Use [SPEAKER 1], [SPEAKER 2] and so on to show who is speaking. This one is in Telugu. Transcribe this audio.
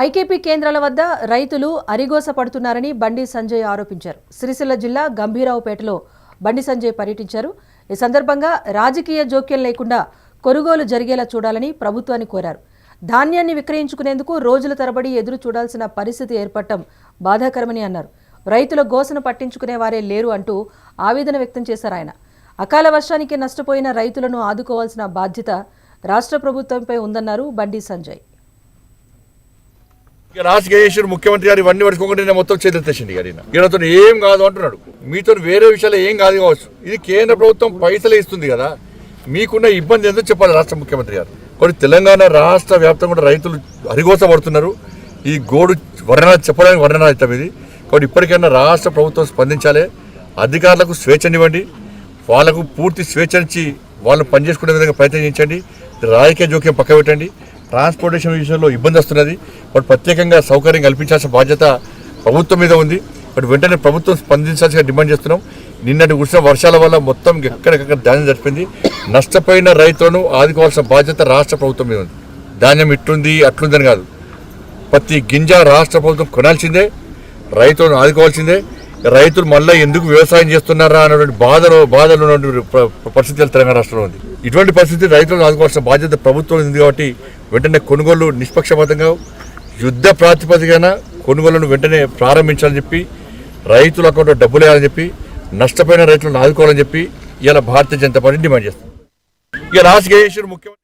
[SPEAKER 1] ఐకేపీ కేంద్రాల వద్ద రైతులు అరిగోస పడుతున్నారని బండి సంజయ్ ఆరోపించారు. సిరిసిల్ల జిల్లా గంభీరావుపేటలో బండి సంజయ్ పర్యటించారు. ఈ సందర్భంగా రాజకీయ జోక్యం లేకుండా కొనుగోలు జరిగేలా చూడాలని ప్రభుత్వాన్ని కోరారు. ధాన్యాన్ని విక్రయించుకునేందుకు రోజుల తరబడి ఎదురు చూడాల్సిన పరిస్థితి ఏర్పడటం బాధాకరమని అన్నారు. రైతుల గోసను పట్టించుకునే వారే లేరు అంటూ ఆవేదన వ్యక్తం చేశారు ఆయన. అకాల వర్షానికి నష్టపోయిన రైతులను ఆదుకోవాల్సిన బాధ్యత రాష్ట్ర ప్రభుత్వంపై ఉందన్నారు బండి సంజయ్.
[SPEAKER 2] ఇక ముఖ్యమంత్రి గారు ఇవన్నీ పడుకోకుండా నేను మొత్తం చేతులెత్తేసింది గారు ఈయనతో ఏం కాదు అంటున్నాడు. మీతో వేరే విషయాలు ఏం కాదు కావచ్చు. ఇది కేంద్ర ప్రభుత్వం పైసలే ఇస్తుంది కదా. మీకున్న ఇబ్బంది ఏందో చెప్పాలి రాష్ట్ర ముఖ్యమంత్రి గారు. కొన్ని తెలంగాణ రాష్ట్ర వ్యాప్తంగా కూడా రైతులు అరిగోస పడుతున్నారు ఈ గోడు వర్ణన చెప్పడానికి వర్ణన అవుతాం ఇది కాబట్టి ఇప్పటికైనా రాష్ట్ర ప్రభుత్వం స్పందించాలి. అధికారులకు స్వేచ్ఛనివ్వండి వాళ్ళకు పూర్తి స్వేచ్ఛనిచ్చి వాళ్ళు పనిచేసుకునే విధంగా ప్రయత్నించండి రాజకీయ జోక్యం పక్క పెట్టండి. ట్రాన్స్పోర్టేషన్ విషయంలో ఇబ్బంది వస్తున్నది. బట్ ప్రత్యేకంగా సౌకర్యం కల్పించాల్సిన బాధ్యత ప్రభుత్వం మీద ఉంది. బట్ వెంటనే ప్రభుత్వం స్పందించాల్సిన డిమాండ్ చేస్తున్నాం. నిన్నటి కురిసిన వర్షాల వల్ల మొత్తం ఎక్కడికక్కడ ధాన్యం జరిపింది. నష్టపోయిన రైతులను ఆదుకోవాల్సిన బాధ్యత రాష్ట్ర ప్రభుత్వం మీద ఉంది. ధాన్యం ఇట్లుంది అట్లుందని కాదు. ప్రతి గింజ రాష్ట్ర ప్రభుత్వం కొనాల్సిందే రైతులను ఆదుకోవాల్సిందే. రైతులు మళ్ళీ ఎందుకు వ్యవసాయం చేస్తున్నారా అన్నటువంటి బాధలో బాధలు ఉన్నటువంటి పరిస్థితులు తెలంగాణ రాష్ట్రంలో ఉంది. ఇటువంటి పరిస్థితి రైతులను ఆదుకోవాల్సిన బాధ్యత ప్రభుత్వం ఉంది కాబట్టి వెంటనే కొనుగోలు నిష్పక్షపాతంగా యుద్ధ ప్రాతిపదికన కొనుగోలును వెంటనే ప్రారంభించాలని చెప్పి రైతుల అకౌంట్లో డబ్బులు వేయాలని చెప్పి నష్టపోయిన రైతులను ఆదుకోవాలని చెప్పి ఇలా భారతీయ జనతా పార్టీ డిమాండ్ చేస్తుంది. ఇక రాజకీయ ముఖ్యమంత్రి?